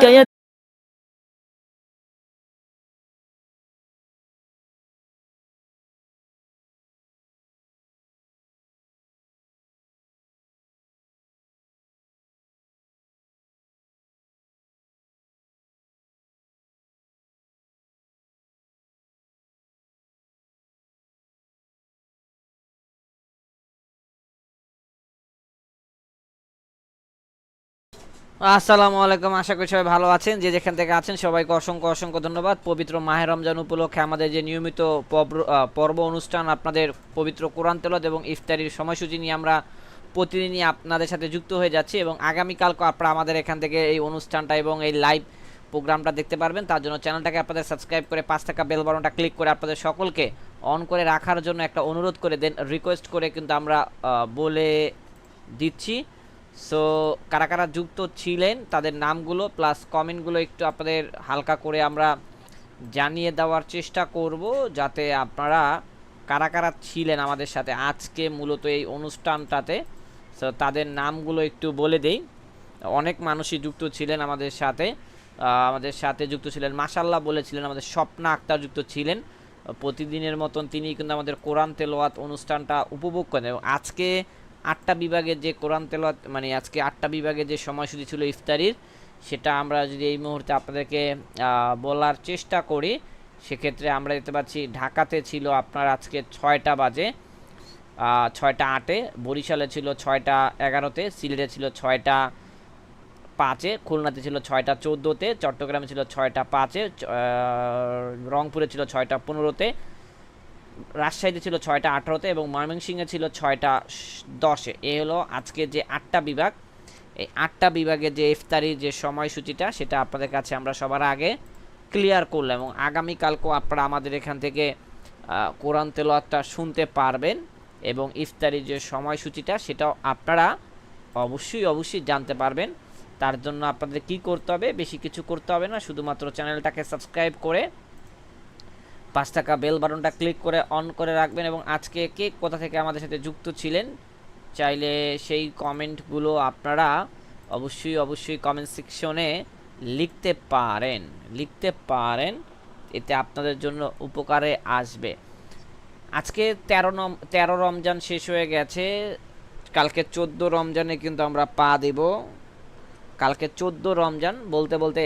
Kế আসসালামু আলাইকুম, আশা করি সবাই ভালো আছেন। যে যেখান থেকে আছেন, সবাইকে অসংখ্য অসংখ্য ধন্যবাদ। পবিত্র মাহে রমজান উপলক্ষে আমাদের যে নিয়মিত পর্ব অনুষ্ঠান, আপনাদের পবিত্র কোরআন তেলত এবং ইফতারির সময়সূচি নিয়ে আমরা প্রতিদিনই আপনাদের সাথে যুক্ত হয়ে যাচ্ছি এবং আগামীকালকে আপনারা আমাদের এখান থেকে এই অনুষ্ঠানটা এবং এই লাইভ প্রোগ্রামটা দেখতে পারবেন। তার জন্য চ্যানেলটাকে আপনাদের সাবস্ক্রাইব করে পাঁচ টাকা বেল বাটনটা ক্লিক করে আপনাদের সকলকে অন করে রাখার জন্য একটা অনুরোধ করে দেন, রিকোয়েস্ট করে কিন্তু আমরা বলে দিচ্ছি। সো কারা কারা যুক্ত ছিলেন, তাদের নামগুলো প্লাস কমেন্টগুলো একটু আপনাদের হালকা করে আমরা জানিয়ে দেওয়ার চেষ্টা করব, যাতে আপনারা কারা কারা ছিলেন আমাদের সাথে আজকে মূলত এই অনুষ্ঠানটাতে। সো তাদের নামগুলো একটু বলে দেই। অনেক মানুষই যুক্ত ছিলেন আমাদের সাথে। আমাদের সাথে যুক্ত ছিলেন মাসাল্লাহ বলেছিলেন, আমাদের স্বপ্না আক্তার যুক্ত ছিলেন। প্রতিদিনের মতন তিনি কিন্তু আমাদের কোরআন তেলোয়াত অনুষ্ঠানটা উপভোগ করেন। এবং আজকে আটটা বিভাগের যে কোরআন তেলোয়াত মানে আজকে আটটা বিভাগের যে সময়সূচি ছিল ইফতারির, সেটা আমরা যদি এই মুহূর্তে আপনাদেরকে বলার চেষ্টা করি, সেক্ষেত্রে আমরা দেখতে পাচ্ছি ঢাকাতে ছিল আপনার আজকে ছয়টা বাজে ছয়টা আটে, বরিশালে ছিল ছয়টা এগারোতে, সিলেটে ছিল ছয়টা পাঁচে, খুলনাতে ছিল ছয়টা চোদ্দোতে, চট্টগ্রামে ছিল ছয়টা পাঁচে রংপুরে ছিল ছয়টা পনেরোতে রাজশাহীতে ছিল ছয়টা আঠারোতে এবং ময়মনসিংহে ছিল ছয়টা দশে। এ হলো আজকে যে আটটা বিভাগ। এই আটটা বিভাগে যে ইফতারির যে সময়সূচিটা, সেটা আপনাদের কাছে আমরা সবার আগে ক্লিয়ার করলাম এবং আগামীকালকেও আপনারা আমাদের এখান থেকে কোরআন তেলোয়াতটা শুনতে পারবেন এবং ইফতারির যে সময়সূচিটা, সেটাও আপনারা অবশ্যই অবশ্যই জানতে পারবেন। তার জন্য আপনাদের কি করতে হবে, বেশি কিছু করতে হবে না, শুধুমাত্র চ্যানেলটাকে সাবস্ক্রাইব করে পাঁচ টাকা বেল বাটনটা ক্লিক করে অন করে রাখবেন এবং আজকে কে কোথা থেকে আমাদের সাথে যুক্ত ছিলেন, চাইলে সেই কমেন্টগুলো আপনারা অবশ্যই অবশ্যই কমেন্ট সেকশনে লিখতে পারেন লিখতে পারেন। এতে আপনাদের জন্য উপকারে আসবে। আজকে তেরো নম, তেরো রমজান শেষ হয়ে গেছে। কালকে চোদ্দ রমজানে কিন্তু আমরা পা দেব। কালকে চোদ্দ রমজান, বলতে বলতে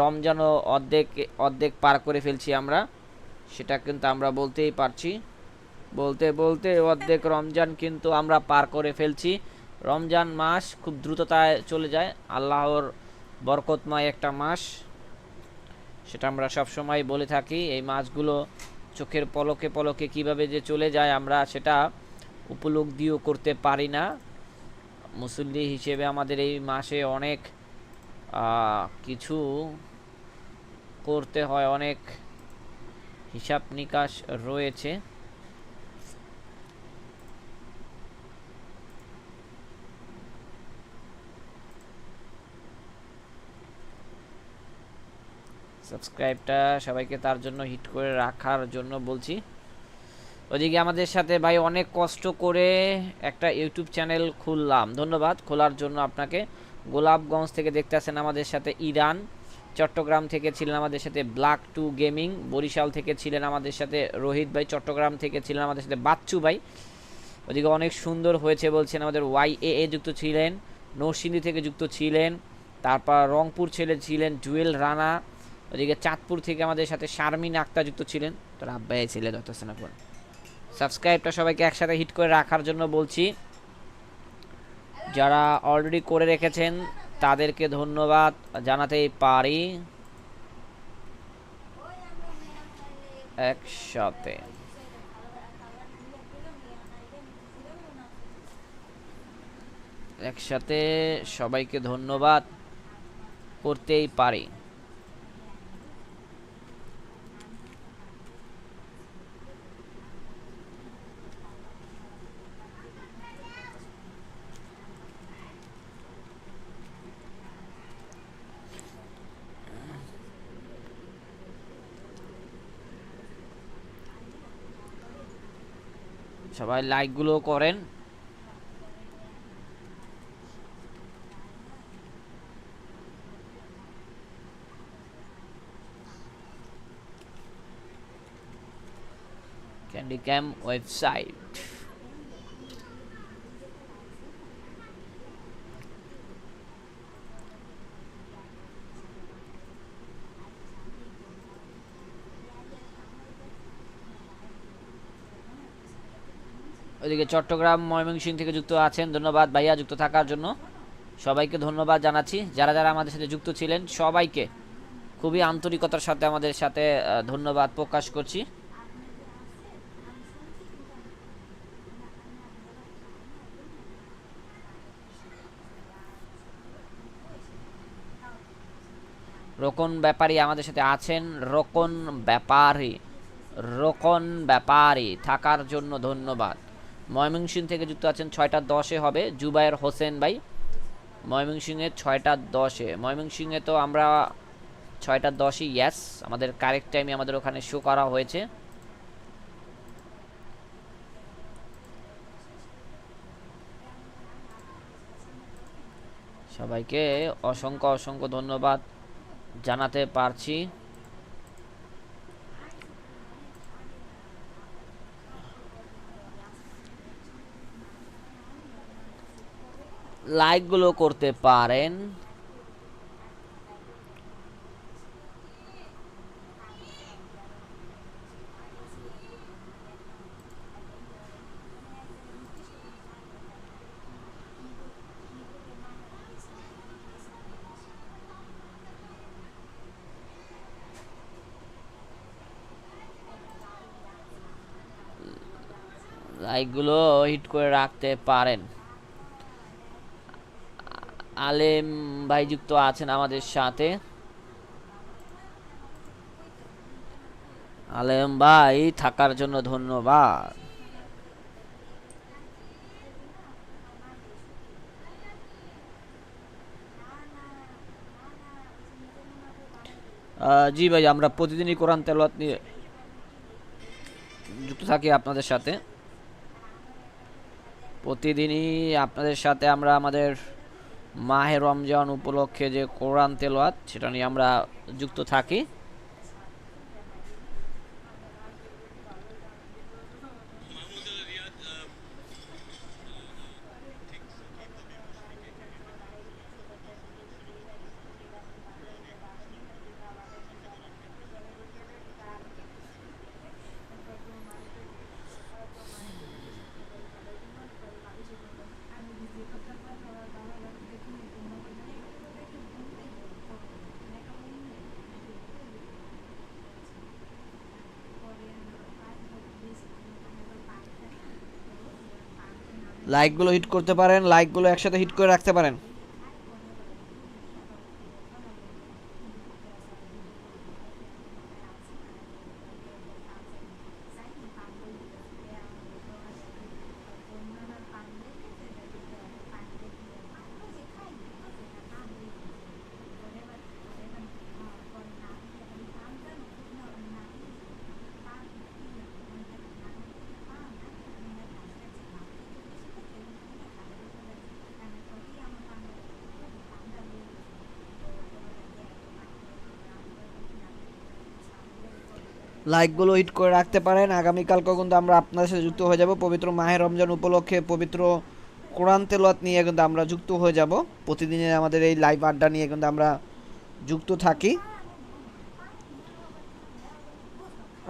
রমজানও অর্ধেক অর্ধেক পার করে ফেলছি আমরা। সেটা কিন্তু আমরা বলতেই পারছি। বলতে বলতে অর্ধেক রমজান কিন্তু আমরা পার করে ফেলছি। রমজান মাস খুব দ্রুততায় চলে যায়। আল্লাহর বরকতময় একটা মাস। সেটা আমরা সব সময় বলে থাকি, এই মাসগুলো চোখের পলকে পলকে কীভাবে যে চলে যায় আমরা সেটা উপলব্ধিও করতে পারি না। মুসল্লি হিসেবে আমাদের এই মাসে অনেক কিছু করতে হয়, অনেক হিসাব নিকাশ রয়েছে। সাবস্ক্রাইবটা সবাইকে তার জন্য হিট করে রাখার জন্য বলছি। ওদিকে আমাদের সাথে ভাই অনেক কষ্ট করে একটা ইউটিউব চ্যানেল খুললাম। ধন্যবাদ। খোলার জন্য আপনাকে। গোলাপগঞ্জ থেকে দেখতে আসেন আমাদের সাথে ইরান। চট্টগ্রাম থেকে ছিলেন আমাদের সাথে ব্ল্যাক টু গেমিং বরিশাল থেকে ছিলেন আমাদের সাথে রোহিত ভাই, চট্টগ্রাম থেকে ছিলেন আমাদের সাথে বাচ্চু ভাই। ওদিকে অনেক সুন্দর হয়েছে বলছেন আমাদের ওয়াই এ এ যুক্ত ছিলেন, নরসিংদী থেকে যুক্ত ছিলেন, তারপর রংপুর ছেলে ছিলেন জুয়েল রানা, ওদিকে চাঁদপুর থেকে আমাদের সাথে শারমিন আক্তার যুক্ত ছিলেন। তোর আব্বাই ছেলে দত্ত সেনাপুর সাবস্ক্রাইবটা সবাইকে একসাথে হিট করে রাখার জন্য বলছি। যারা অলরেডি করে রেখেছেন তাদেরকে ধন্যবাদ জানাতেই পারি। একসাথে। একসাথে সবাইকে ধন্যবাদ করতেই পারি। আচ্ছা সবাই লাইকগুলো করেন। ক্যান্ডি ক্যাম ওয়েবসাইট ওইদিকে চট্টগ্রাম, ময়মনসিংহ থেকে যুক্ত আছেন। ধন্যবাদ ভাইয়া যুক্ত থাকার জন্য। সবাইকে ধন্যবাদ জানাচ্ছি। যারা যারা আমাদের সাথে যুক্ত ছিলেন, সবাইকে খুবই আন্তরিকতার সাথে আমাদের সাথে ধন্যবাদ প্রকাশ করছি। রোকন ব্যাপারী আমাদের সাথে আছেন। রোকন ব্যাপারী রোকন ব্যাপারী, থাকার জন্য ধন্যবাদ। ময়মনসিংহ থেকে যুক্ত আছেন ছয়টা দশে হবে জুবায়ের হোসেন ভাই। ময়মনসিংহে ছয়টা দশে। ময়মনসিংহে তো আমরা ছয়টা দশই ইয়াস আমাদের কারেক্ট টাইমে আমাদের ওখানে শো করা হয়েছে। সবাইকে অসংখ্য অসংখ্য ধন্যবাদ জানাতে পারছি। লাইকগুলো করতে পারেন। লাইকগুলো হিট করে রাখতে পারেন। আলেম ভাই যুক্ত আছেন আমাদের সাথে। আলেম ভাই, থাকার জন্য ধন্যবাদ। জি ভাই, আমরা প্রতিদিনই কোরআন তেলাওয়াত নিয়ে যুক্ত থাকি আপনাদের সাথে। প্রতিদিনই আপনাদের সাথে আমরা আমাদের মাহে রমজান উপলক্ষে যে কোরআন তেলোয়াত সেটা নিয়ে আমরা যুক্ত থাকি। লাইকগুলো হিট করতে পারেন লাইকগুলো একসাথে হিট করে রাখতে পারেন। লাইকগুলো হিট করে রাখতে পারেন। আগামীকালকেও কিন্তু আমরা আপনার সাথে যুক্ত হয়ে যাব। পবিত্র মাহে রমজান উপলক্ষে পবিত্র কোরআন তেলত নিয়ে কিন্তু আমরা যুক্ত হয়ে যাব। প্রতিদিনের আমাদের এই লাইভ আড্ডা নিয়ে কিন্তু আমরা যুক্ত থাকি।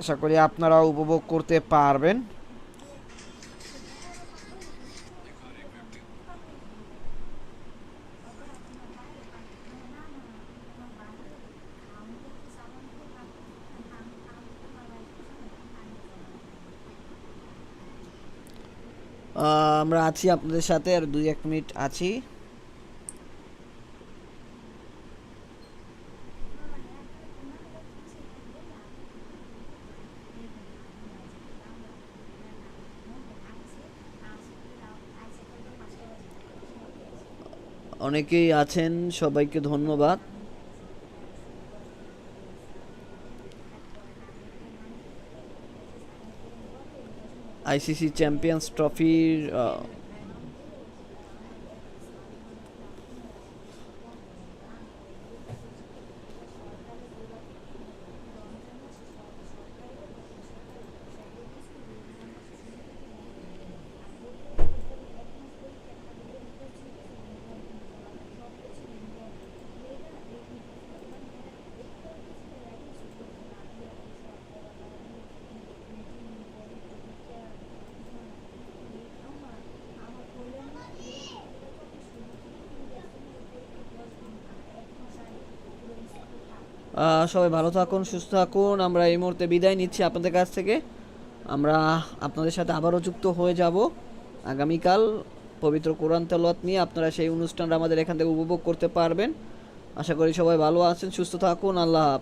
আশা করি আপনারাও উপভোগ করতে পারবেন। আমরা আছি আপনাদের সাথে আর দুই এক মিনিট আছি। অনেকেই আছেন সবাইকে ধন্যবাদ। আইসিসি চ্যাম্পিয়ন্স ট্রফির সবাই ভালো থাকুন, সুস্থ থাকুন। আমরা এই মুহূর্তে বিদায় নিচ্ছি আপনাদের কাছ থেকে। আমরা আপনাদের সাথে আবারও যুক্ত হয়ে যাব আগামীকাল পবিত্র কোরআন তেলত নিয়ে। আপনারা সেই অনুষ্ঠানটা আমাদের এখান থেকে উপভোগ করতে পারবেন। আশা করি সবাই ভালো আছেন, সুস্থ থাকুন। আল্লাহ।